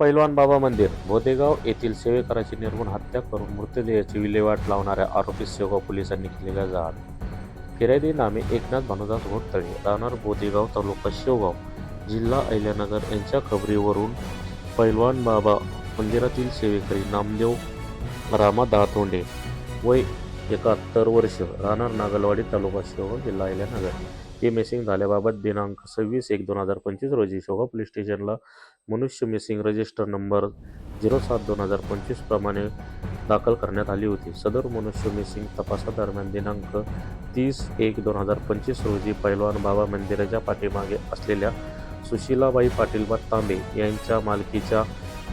पैलवान बाबा मंदिर भोदेगाव येथील सेवेकराची निर्गुण हत्या करून मृतदेहाची विल्हेवाट लावणाऱ्या आरोपी सेवा पोलिसांनी केलेल्या जाळ फिर्यादी नामे एकनाथ भानुदास घोटतळे राहणार बोदेगाव तालुका शेवगाव जिल्हा अहिल्यानगर यांच्या खबरीवरून पैलवान बाबा मंदिरातील सेवेकरी नामदेव रामा दहातोंडे वय एकाहत्तर वर्ष राहणार नागलवाडी तालुका शेवगाव जिल्हा अहिल्यानगर. हे मिसिंग झाल्याबाबत दिनांक सव्वीस एक दोन हजार पंचवीस रोजी शोभा पोलीस स्टेशनला मनुष्य मिसिंग रजिस्टर नंबर झिरो सात दोन हजार पंचवीस प्रमाणे दाखल करण्यात आली होती. सदर मनुष्य मिसिंग तपासादरम्यान दिनांक तीस एक दोन हजार पंचवीस रोजी पैलवान बाबा मंदिराच्या पाठीमागे असलेल्या सुशीलाबाई पाटील तांबे यांच्या मालकीच्या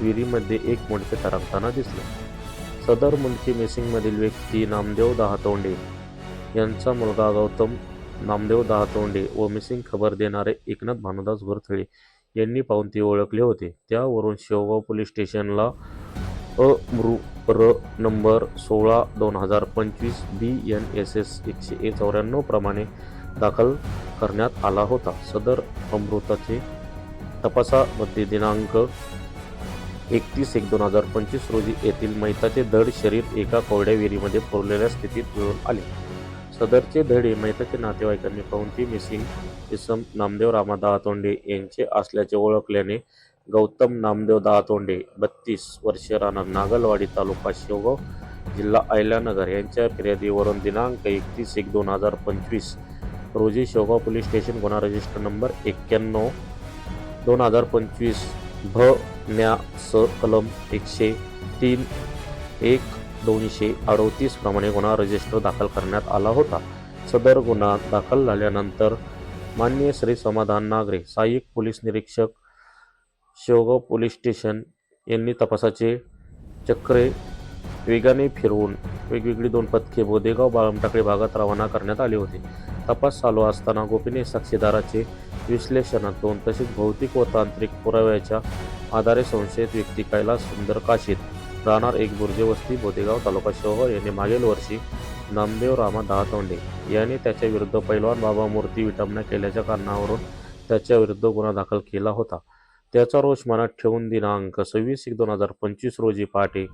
विहिरीमध्ये एक मुंडके तरंगताना दिसले. सदर मुंडकी मिसिंगमधील व्यक्ती नामदेव दहातोंडे यांचा मुलगा गौतम नामदेव दहातोंडे व मिसिंग खबर देणारे एकनाथ भानुदास गोरथळे यांनी पाहून ते ओळखले होते. त्यावरून शेवगाव पोलीस स्टेशनला अमृ र नंबर सोळा दोन हजार पंचवीस बी एन एस एस एकशे ए चौऱ्याण्णव प्रमाणे दाखल करण्यात आला होता. सदर अमृताचे तपासामध्ये दिनांक एकतीस एक दोन हजार पंचवीस रोजी येथील मैताचे धड शरीर एका कोरड्या विहिरीमध्ये पुरलेल्या स्थितीत मिळून आले. सदरचे धडे मैताचे नातेवाईकांनी पाहून ती मिसिंग इसम नामदेव रामा दहातोंडे यांचे असल्याचे ओळखल्याने गौतम नामदेव दहातोंडे बत्तीस वर्ष राहणार नागलवाडी तालुका शेवगाव जिल्हा अहिल्यानगर यांच्या फिर्यादीवरून दिनांक एकतीस एक दोन हजार पंचवीस रोजी शेवगाव पोलीस स्टेशन गुन्हा रजिस्टर नंबर एक्क्याण्णव दोन हजार पंचवीस भ. न्या. स. कलम एकशे तीन एक दोनशे अडोतीस प्रमाणे गुन्हा रजिस्टर दाखल करण्यात आला होता. सदर गुन्हा दाखल झाल्यानंतर मान्य श्री समाधान नागरे सहाय्यक पोलीस निरीक्षक शेवगाव पोलीस स्टेशन यांनी तपासाचे चक्रे वेगाने फिरवून वेगवेगळी दोन पथके बोदेगाव बाळमटाकळी भागात रवाना करण्यात आली होती. तपास चालू असताना गोपनीय साक्षीदाराचे विश्लेषणातून तसेच भौतिक व तांत्रिक पुराव्याच्या आधारे संशयित व्यक्ती कैलास सुंदर काशीत राहणार एक बुर्जे वस्ती बोदेगाव तालुका शहर यांनी मागील वर्षी नामदेव रामा दहातोंडे याने त्याच्या विरुद्ध पैलवान बाबा मूर्ती विटंबना केल्याच्या कारणावरून त्याच्या विरुद्ध गुन्हा दाखल केला होता. त्याचा रोष मनात ठेवून दिनांक सव्वीस एक दोन हजार पंचवीस रोजी पहाटे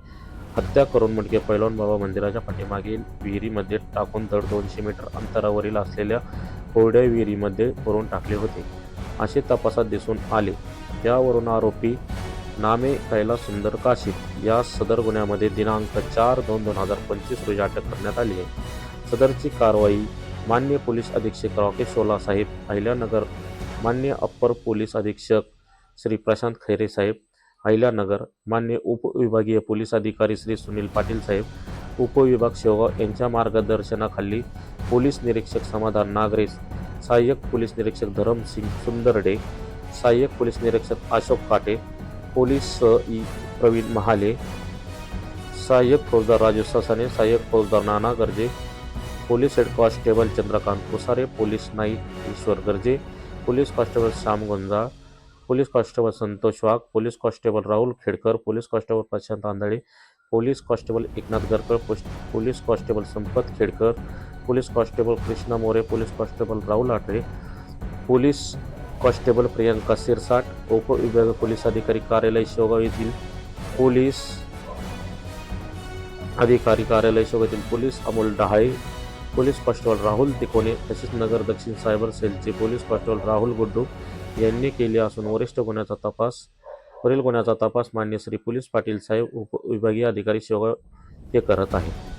हत्या करून म्हणजे पैलवान बाबा मंदिराच्या पाठीमागील विहिरीमध्ये टाकून दर दोनशे मीटर अंतरावरील असलेल्या कोरड्या विहिरीमध्ये करून टाकले होते. असे तपासात दिसून आले. त्यावरून आरोपी नामे कैलास सुंदर काशीत या सदर गुन्ह्यामध्ये दिनांक चार दोन दोन हजार पंचवीस रोजी अटक करण्यात आली आहे. सदरची कारवाई मान्य पोलीस अधीक्षक राकेश शोला साहेब अहिल्यानगर मान्य अप्पर पोलीस अधीक्षक श्री प्रशांत खैरे साहेब अहिल्यानगर मान्य उपविभागीय पोलीस अधिकारी श्री सुनील पाटील साहेब उपविभाग शेवगाव यांच्या मार्गदर्शनाखाली पोलीस निरीक्षक समाधान नागरे सहाय्यक पोलीस निरीक्षक धरमसिंग सुंदरडे सहाय्यक पोलीस निरीक्षक अशोक काटे पोलीस ई प्रवीण महाले सहाय्यक फौजदार राजू ससाने सहाय्यक फौजदार Nana Garje police head constable Chandrakant Kusare police Naik Ishwar Garje police constable Shyam Gonja police constable Santosh Wagh police constable Rahul Khedkar police constable Prashant Andhale police constable Eknath Garkar police constable Sampat Khedkar police constable Krishna More police constable Rahul Athare police constable Priyanka Sirsat उपविभाग police अधिकारी कार्यालय शेवगाव येथील police अधिकारी कार्यालय शोभातील police Amol Dahale police constable Rahul Tikone तसेच नगर दक्षिण cyber सेलचे police constable Rahul Guddu यांनी केले असून वरिष्ठ गुन्ह्याचा तपास वरील गुन्ह्याचा तपास मान्य श्री पोलीस पाटील साहेब उपविभागीय अधिकारी शेवगाव हे करत आहेत.